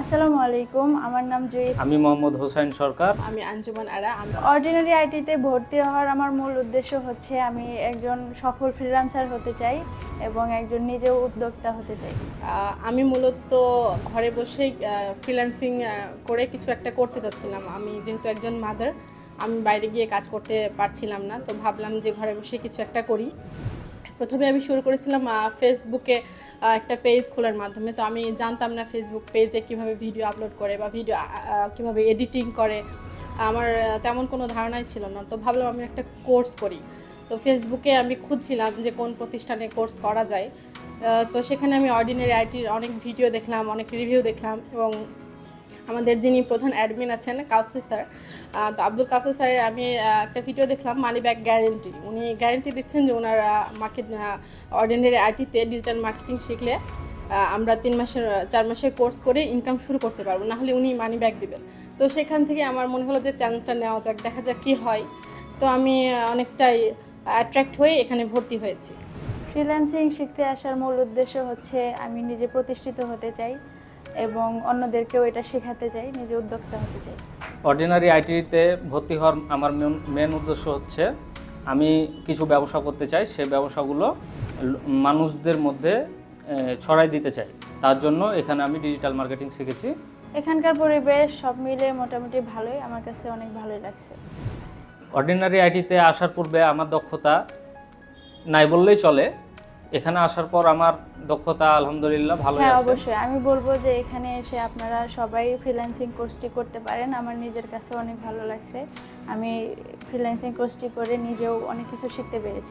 আসসালামু আলাইকুম আমার নাম জয়ী আমি মোহাম্মদ হোসেন সরকার। আমি আঞ্জুমান আরা আমি অর্ডিনারি আইটিতে ভর্তি হওয়ার আমার মূল উদ্দেশ্য হচ্ছে আমি একজন সফল ফ্রিল্যান্সার হতে চাই এবং একজন নিজেও উদ্যোক্তা হতে চাই। আমি মূলত ঘরে বসেই ফ্রিল্যান্সিং করে কিছু একটা করতে চাচ্ছিলাম। আমি যেহেতু একজন মাদার আমি বাইরে গিয়ে কাজ করতে পারছিলাম না তো ভাবলাম যে ঘরে বসে কিছু একটা করি। প্রথমে আমি শুরু করেছিলাম ফেসবুকে একটা পেজ খোলার মাধ্যমে। তো আমি জানতাম না ফেসবুক পেজে কীভাবে ভিডিও আপলোড করে বা ভিডিও কীভাবে এডিটিং করে। আমার তেমন কোনো ধারণাই ছিল না। তো ভাবলাম আমি একটা কোর্স করি। তো ফেসবুকে আমি খুঁজছিলাম যে কোন প্রতিষ্ঠানে কোর্স করা যায়। তো সেখানে আমি অর্ডিনারি আইটির অনেক ভিডিও দেখলাম, অনেক রিভিউ দেখলাম এবং আমাদের যিনি প্রধান অ্যাডমিন আছেন, কাউসি স্যার তো আব্দুল কাউসি স্যারের আমি একটা ভিডিও দেখলাম মানি ব্যাক গ্যারেন্টি উনি গ্যারেন্টি দিচ্ছেন যে ওনার মার্কেট অর্ডিনারি আইটিতে ডিজিটাল মার্কেটিং শিখলে আমরা তিন মাসের, চার মাসের কোর্স করে ইনকাম শুরু করতে পারব। না হলে উনি মানি ব্যাক দেবেন। তো সেখান থেকে আমার মনে হলো যে চ্যানেলটা নেওয়া যাক, দেখা যাক কী হয়। তো আমি অনেকটাই অ্যাট্রাক্ট হয়ে এখানে ভর্তি হয়েছি। ফ্রিল্যান্সিং শিখতে আসার মূল উদ্দেশ্য হচ্ছে আমি নিজে প্রতিষ্ঠিত হতে চাই। এবং অন্যদেরকেও এটা শেখাতে চাই নিজে উদ্যোক্তা হতে চাই। অর্ডিনারি আইটিতে ভর্তি হওয়ার আমার মেন উদ্দেশ্য হচ্ছে আমি কিছু ব্যবসা করতে চাই সেই ব্যবসাগুলো মানুষদের মধ্যে ছড়াই দিতে চাই। তার জন্য এখানে আমি ডিজিটাল মার্কেটিং শিখেছি। এখানকার পরিবেশ সব মিলে মোটামুটি ভালোই আমার কাছে অনেক ভালোই লাগছে। অর্ডিনারি আইটিতে আসার পূর্বে আমার দক্ষতা নাই বললেই চলে এখানে আসার পর আমার দক্ষতা আলহামদুলিল্লাহ ভালো হ্যাঁ আছে। অবশ্যই। আমি বলব যে এখানে এসে আপনারা সবাই ফ্রিল্যান্সিং কোর্সটি করতে পারেন। আমার নিজের কাছে অনেক ভালো লাগছে। আমি ফ্রিল্যান্সিং কোর্সটি করে নিজেও অনেক কিছু শিখতে পেরেছি।